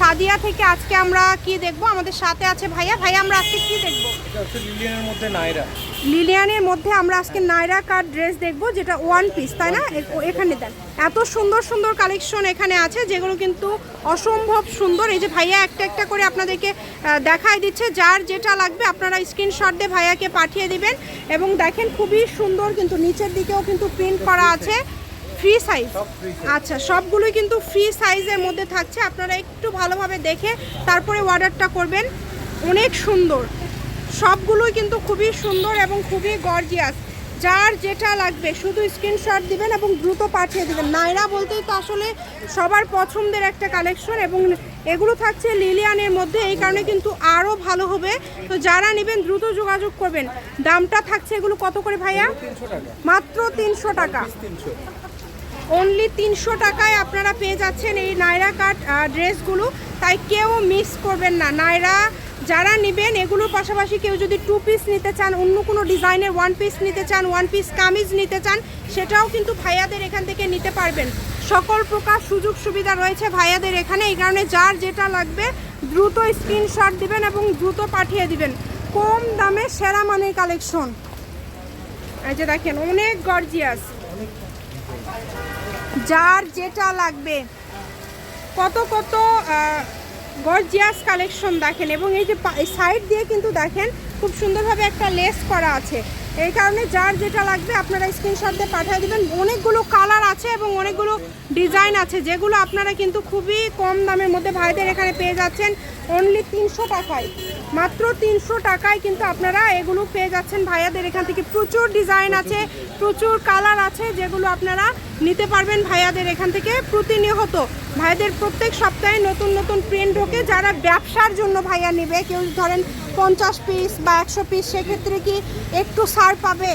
সাদিয়া থেকে আজকে আমরা কি দেখব? আমাদের সাথে আছে ভাইয়া। ভাইয়া আমরা আজকে কি দেখব? এটা হচ্ছে লিলিয়ানের মধ্যে নাইরা লিলিয়ানের মধ্যে আমরা আজকে নাইরা কাট ড্রেস দেখব? যেটা ওয়ান পিস তাই না? এখানে দেন। এত সুন্দর সুন্দর কালেকশন এখানে আছে যেগুলো কিন্তু অসম্ভব সুন্দর। এই যে ভাইয়া একটা একটা করে আপনাদেরকে দেখায় দিচ্ছে। যার যেটা লাগবে আপনারা স্ক্রিনশট দিয়ে ভাইয়াকে পাঠিয়ে দিবেন। এবং দেখেন খুবই সুন্দর কিন্তু নিচের দিকেও কিন্তু প্রিন্ট করা আছে। Free size. আচ্ছা সবগুলোই কিন্তু ফ্রি সাইজের মধ্যে থাকছে। আপনারা একটু ভালোভাবে দেখে তারপরে অর্ডারটা করবেন। অনেক সুন্দর। সবগুলোই কিন্তু খুবই সুন্দর এবং খুবই গর্জিয়াস যার যেটা লাগবে শুধু স্ক্রিনশট দিবেন এবং দ্রুত পাঠিয়ে দিবেন। নাইরা বলতেই তো আসলে সবার পছন্দের একটা কালেকশন এবং এগুলো থাকছে লিলিয়ানের মধ্যে। এই কারণে কিন্তু আরও ভালো হবে। তো যারা নেবেন দ্রুত যোগাযোগ করবেন। দামটা থাকছে এগুলো কত করে ভাইয়া? মাত্র তিনশো টাকা। অনলি তিনশো টাকায় আপনারা পেয়ে যাচ্ছেন এই নায়রা কাট ড্রেসগুলো তাই কেউ মিস করবেন না। নায়রা যারা নেবেন, এগুলোর পাশাপাশি কেউ যদি টু পিস নিতে চান, অন্য কোনো ডিজাইনের ওয়ান পিস নিতে চান ওয়ান পিস কামিজ নিতে চান, সেটাও কিন্তু ভাইয়াদের এখান থেকে নিতে পারবেন। সকল প্রকার সুযোগ সুবিধা রয়েছে ভাইয়াদের এখানে। এই কারণে যার যেটা লাগবে, দ্রুত স্ক্রিনশট দিবেন এবং দ্রুত পাঠিয়ে দিবেন। কম দামে সেরা মানের কালেকশন এই যে দেখেন, অনেক গর্জিয়াস যার যেটা লাগবে। কত কত গর্জিয়াস কালেকশন দেখেন এবং এই যে সাইড দিয়ে কিন্তু দেখেন খুব সুন্দরভাবে একটা লেস করা আছে। এই কারণে যার যেটা লাগবে আপনারা স্ক্রিনশট দিয়ে পাঠিয়ে দেবেন। অনেকগুলো কালার আছে এবং অনেকগুলো ডিজাইন আছে যেগুলো আপনারা কিন্তু খুবই কম দামের মধ্যে ভাইদের এখানে পেয়ে যাচ্ছেন। অনলি তিনশো টাকায়। মাত্র তিনশো টাকায় কিন্তু আপনারা এগুলো পেয়ে যাচ্ছেন ভাইয়াদের এখান থেকে। প্রচুর ডিজাইন আছে, প্রচুর কালার আছে যেগুলো আপনারা নিতে পারবেন ভাইয়াদের এখান থেকে প্রতিনিয়ত। ভাইয়াদের প্রত্যেক সপ্তাহে নতুন নতুন প্রিন্ট ঢোকে। যারা ব্যবসার জন্য ভাইয়া নেবে, কেউ ধরেন পঞ্চাশ পিস বা একশো পিস সেক্ষেত্রে কি একটু ছাড় পাবে?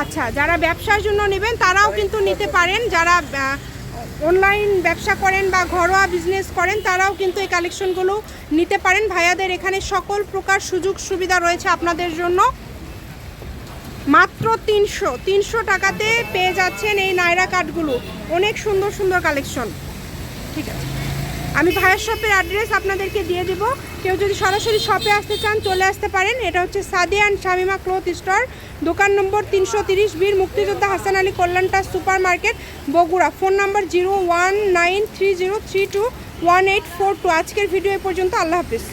আচ্ছা যারা ব্যবসার জন্য নেবেন তারাও কিন্তু নিতে পারেন। যারা অনলাইন ব্যবসা করেন বা ঘরোয়া বিজনেস করেন, তারাও কিন্তু এই কালেকশনগুলো নিতে পারেন। ভাইয়াদের এখানে সকল প্রকার সুযোগ সুবিধা রয়েছে আপনাদের জন্য। মাত্র তিনশো তিনশো টাকাতে পেয়ে যাচ্ছেন এই নায়রা কাঠগুলো অনেক সুন্দর সুন্দর কালেকশন ঠিক আছে। আমি ভাইয়ের শপের অ্যাড্রেস আপনাদেরকে দিয়ে দেব। কেউ যদি সরাসরি শপে আসতে চান, চলে আসতে পারেন। এটা হচ্ছে Sadia and Shamima cloth store, দোকান নম্বর তিনশো তিরিশ বীর মুক্তিযোদ্ধা Hasan Ali কল্যাণটা super market Bogura. Phone number zero one nine three zero three two one eight four two. আজকের ভিডিও এ পর্যন্ত, আল্লাহ হাফিজ।